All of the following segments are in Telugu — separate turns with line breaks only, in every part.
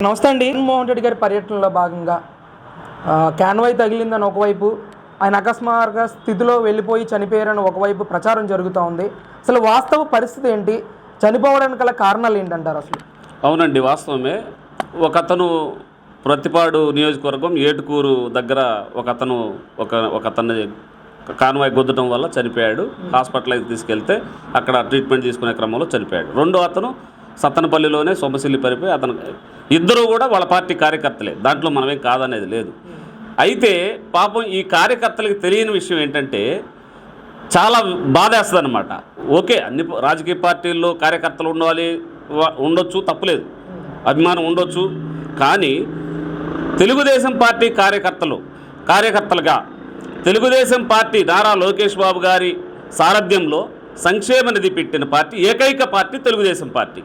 నమస్తే అండి. జగన్మోహన్ రెడ్డి గారి పర్యటనలో భాగంగా ఆ, క్యాన్వాయ్ తగిలిందని ఒకవైపు ఆయన అకస్మాత్తుగా స్థితిలో వెళ్ళిపోయి చనిపోయారని ఒకవైపు ప్రచారం జరుగుతూ ఉంది. అసలు వాస్తవ పరిస్థితి ఏంటి? చనిపోవడానికి గల కారణాలు ఏంటంటారు అసలు?
అవునండి వాస్తవమే. ఒక అతను ప్రతిపాడు నియోజకవర్గం ఏటుకూరు దగ్గర ఒక అతను ఒక ఒక అతన్ని కాన్వాయ్ గుద్దడం వల్ల చనిపోయాడు. హాస్పిటల్కి తీసుకెళ్తే అక్కడ ట్రీట్మెంట్ తీసుకునే క్రమంలో చనిపోయాడు. రెండో అతను సత్తనపల్లిలోనే సొమ్మసిల్లి పరిపోయి అతను ఇద్దరు కూడా వాళ్ళ పార్టీ కార్యకర్తలే. దాంట్లో మనమేం కాదనేది లేదు. అయితే పాపం ఈ కార్యకర్తలకు తెలియని విషయం ఏంటంటే చాలా బాధేస్తుంది అనమాట ఓకే అన్ని రాజకీయ పార్టీల్లో కార్యకర్తలు ఉండాలి ఉండొచ్చు తప్పులేదు. అభిమానం ఉండొచ్చు. కానీ తెలుగుదేశం పార్టీ కార్యకర్తలు కార్యకర్తలుగా తెలుగుదేశం పార్టీ నారా లోకేష్ బాబు గారి సారథ్యంలో సంక్షేమ నిధి పెట్టిన పార్టీ ఏకైక పార్టీ తెలుగుదేశం పార్టీ.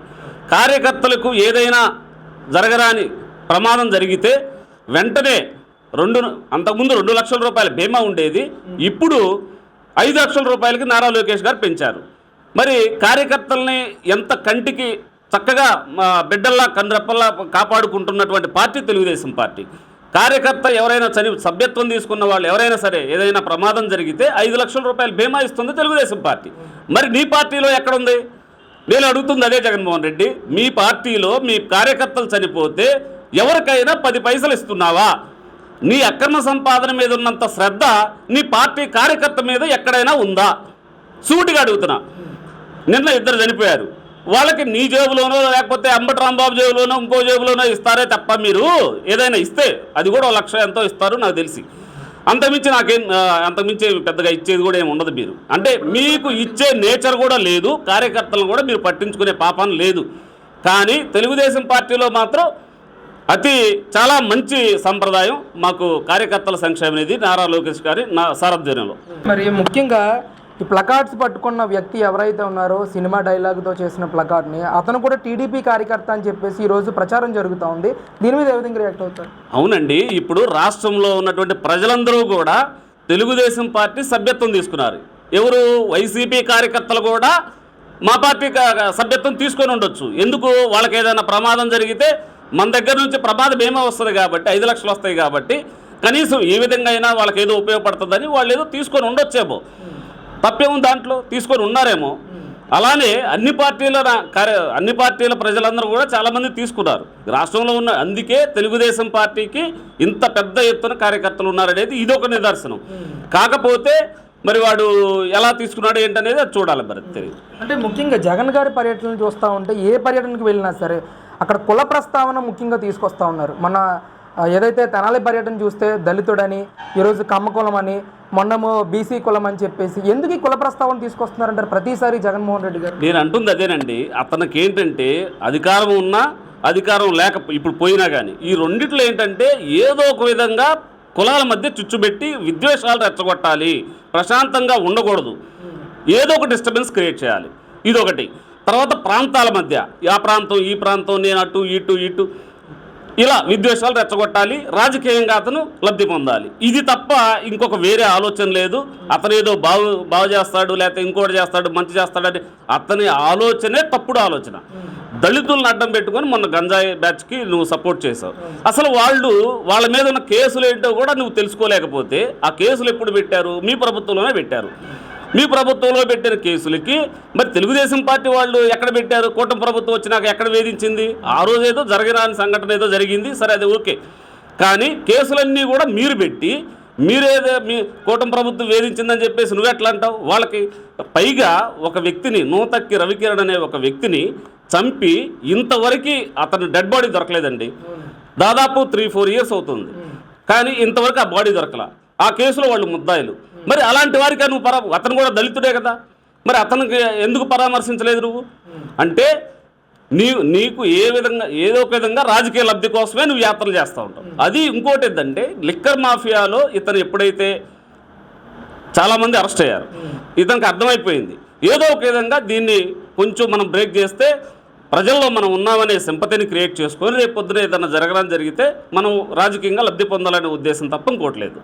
కార్యకర్తలకు ఏదైనా జరగరాని ప్రమాదం జరిగితే వెంటనే రెండు అంతకుముందు రెండు లక్షల రూపాయల బీమా ఉండేది ఇప్పుడు ఐదు లక్షల రూపాయలకి నారా లోకేష్ గారు పెంచారు. మరి కార్యకర్తల్ని ఎంత కంటికి చక్కగా మా బిడ్డల్లా కండ్రప్పల్లా కాపాడుకుంటున్నటువంటి పార్టీ తెలుగుదేశం పార్టీ. కార్యకర్త ఎవరైనా చని సభ్యత్వం తీసుకున్న వాళ్ళు ఎవరైనా సరే ఏదైనా ప్రమాదం జరిగితే ఐదు లక్షల రూపాయలు బీమా ఇస్తుంది తెలుగుదేశం పార్టీ. మరి నీ పార్టీలో ఎక్కడుంది? నేను అడుగుతుంది అదే జగన్మోహన్ రెడ్డి మీ పార్టీలో మీ కార్యకర్తలు చనిపోతే ఎవరికైనా పది పైసలు ఇస్తున్నావా? నీ అక్రమ సంపాదన మీద ఉన్నంత శ్రద్ధ నీ పార్టీ కార్యకర్త మీద ఎక్కడైనా ఉందా? సూటిగా అడుగుతున్నా. నిన్న ఇద్దరు చనిపోయారు. వాళ్ళకి నీ జేబులోనో లేకపోతే అంబటి రాంబాబు జేబులోనో ఇంకో జేబులోనో ఇస్తారే తప్ప మీరు ఏదైనా ఇస్తే అది కూడా ఒక లక్ష ఎంతో ఇస్తారు నాకు తెలిసి. అంతమించి నాకేం ఆ, అంతకుమించి పెద్దగా ఇచ్చేది కూడా ఏమి ఉండదు మీరు. అంటే మీకు ఇచ్చే నేచర్ కూడా లేదు కార్యకర్తలు కూడా మీరు పట్టించుకునే పాపం లేదు. కానీ తెలుగుదేశం పార్టీలో మాత్రం అతి చాలా మంచి సంప్రదాయం మాకు కార్యకర్తల సంక్షేమం అనేది నారా లోకేష్ గారి నా సారథ్యంలో.
మరి ముఖ్యంగా ఈ ప్లకార్డ్స్ పట్టుకున్న వ్యక్తి ఎవరైతే ఉన్నారో సినిమా డైలాగ్తో చేసిన ప్లకార్డ్ని అతను కూడా టీడీపీ కార్యకర్త అని చెప్పేసి ఈరోజు ప్రచారం జరుగుతూ ఉంది. దీని మీద ఏ విధంగా రియాక్ట్ అవుతారు?
అవునండి. ఇప్పుడు రాష్ట్రంలో ఉన్నటువంటి ప్రజలందరూ కూడా తెలుగుదేశం పార్టీ సభ్యత్వం తీసుకున్నారు. ఎవరు? వైసీపీ కార్యకర్తలు కూడా మా పార్టీ సభ్యత్వం తీసుకొని ఉండొచ్చు. ఎందుకు? వాళ్ళకి ఏదైనా ప్రమాదం జరిగితే మన దగ్గర నుంచి ప్రమాదం ఏమో వస్తుంది కాబట్టి ఐదు లక్షలు వస్తాయి కాబట్టి కనీసం ఏ విధంగా అయినా వాళ్ళకి ఏదో ఉపయోగపడుతుందని వాళ్ళు ఏదో తీసుకొని ఉండొచ్చేమో. తప్పేమో దాంట్లో? తీసుకొని ఉన్నారేమో. అలానే అన్ని పార్టీల కార్య అన్ని పార్టీల ప్రజలందరూ కూడా చాలామంది తీసుకున్నారు. రాష్ట్రంలో ఉన్న అందుకే తెలుగుదేశం పార్టీకి ఇంత పెద్ద ఎత్తున కార్యకర్తలు ఉన్నారనేది ఇది ఒక నిదర్శనం. కాకపోతే మరి వాడు ఎలా తీసుకున్నాడు ఏంటనేది అది చూడాలి మరి తెలియదు
అంటే ముఖ్యంగా జగన్ గారి పర్యటనలు చూస్తూ ఉంటే ఏ పర్యటనకు వెళ్ళినా సరే అక్కడ కుల ప్రస్తావన ముఖ్యంగా తీసుకొస్తా ఉన్నారు. మన ఏదైతే తెనాలి పర్యటన చూస్తే దళితుడని ఈరోజు కమ్మ కులం అని మొన్నమో బీసీ కులం అని చెప్పేసి ఎందుకు ఈ కుల ప్రస్తావన తీసుకొస్తున్నారంటారు ప్రతిసారి జగన్మోహన్ రెడ్డి గారు?
నేను అంటుంది అదేనండి అతనికి ఏంటంటే అధికారం ఉన్నా అధికారం లేక ఇప్పుడు పోయినా కానీ ఈ రెండిట్లో ఏంటంటే ఏదో ఒక విధంగా కులాల మధ్య చుచ్చుబెట్టి విద్వేషాలు రెచ్చగొట్టాలి ప్రశాంతంగా ఉండకూడదు. ఏదో ఒక డిస్టర్బెన్స్ క్రియేట్ చేయాలి. ఇదొకటి. తర్వాత ప్రాంతాల మధ్య ఆ ప్రాంతం ఈ ప్రాంతం నేను అటు ఇటు ఇటు ఇలా విద్వేషాలు రెచ్చగొట్టాలి రాజకీయంగా అతను లబ్ధి పొందాలి. ఇది తప్ప ఇంకొక వేరే ఆలోచన లేదు. అతను ఏదో బాగు బాగు చేస్తాడు లేకపోతే ఇంకోటి చేస్తాడు మంచి చేస్తాడని అతని ఆలోచనే తప్పుడు ఆలోచన. దళితులను అడ్డం పెట్టుకొని మొన్న గంజాయి బ్యాచ్కి నువ్వు సపోర్ట్ చేసావు అసలు వాళ్ళు వాళ్ళ మీద ఉన్న కేసులు ఏంటో కూడా నువ్వు తెలుసుకోలేకపోతే ఆ కేసులు ఎప్పుడు పెట్టారు? మీ ప్రభుత్వంలోనే పెట్టారు. మీ ప్రభుత్వంలో పెట్టిన కేసులకి మరి తెలుగుదేశం పార్టీ వాళ్ళు ఎక్కడ పెట్టారు? కూటమి ప్రభుత్వం వచ్చినాక ఎక్కడ వేధించింది? ఆ రోజు ఏదో జరగరాని సంఘటన ఏదో జరిగింది. సరే అది ఓకే. కానీ కేసులన్నీ కూడా మీరు పెట్టి మీరేదో మీ కూటమి ప్రభుత్వం వేధించిందని చెప్పేసి నువ్వు ఎట్లా అంటావు? వాళ్ళకి పైగా ఒక వ్యక్తిని నూతక్కి రవికిరణ్ అనే ఒక వ్యక్తిని చంపి ఇంతవరకు అతను డెడ్ బాడీ దొరకలేదండి. దాదాపు త్రీ ఫోర్ ఇయర్స్ అవుతుంది. కానీ ఇంతవరకు ఆ బాడీ దొరకల. ఆ కేసులో వాళ్ళు ముద్దాయిలు. మరి అలాంటి వారికి నువ్వు పరా అతను కూడా దళితుడే కదా. మరి అతనికి ఎందుకు పరామర్శించలేదు నువ్వు? అంటే నీ నీకు ఏ విధంగా ఏదో ఒక విధంగా రాజకీయ లబ్ధి కోసమే నువ్వు యాత్రలు చేస్తూ ఉంటావు. అది ఇంకోటి ఏంటంటే లిక్కర్ మాఫియాలో ఇతను ఎప్పుడైతే చాలామంది అరెస్ట్ అయ్యారు. ఇతనికి అర్థమైపోయింది. ఏదో ఒక విధంగా దీన్ని కొంచెం మనం బ్రేక్ చేస్తే ప్రజల్లో మనం ఉన్నామనే సింపతిని క్రియేట్ చేసుకొని రేపు పొద్దున ఏదైనా జరగడం జరిగితే మనం రాజకీయంగా లబ్ధి పొందాలనే ఉద్దేశం తప్ప ఇంకోట్లేదు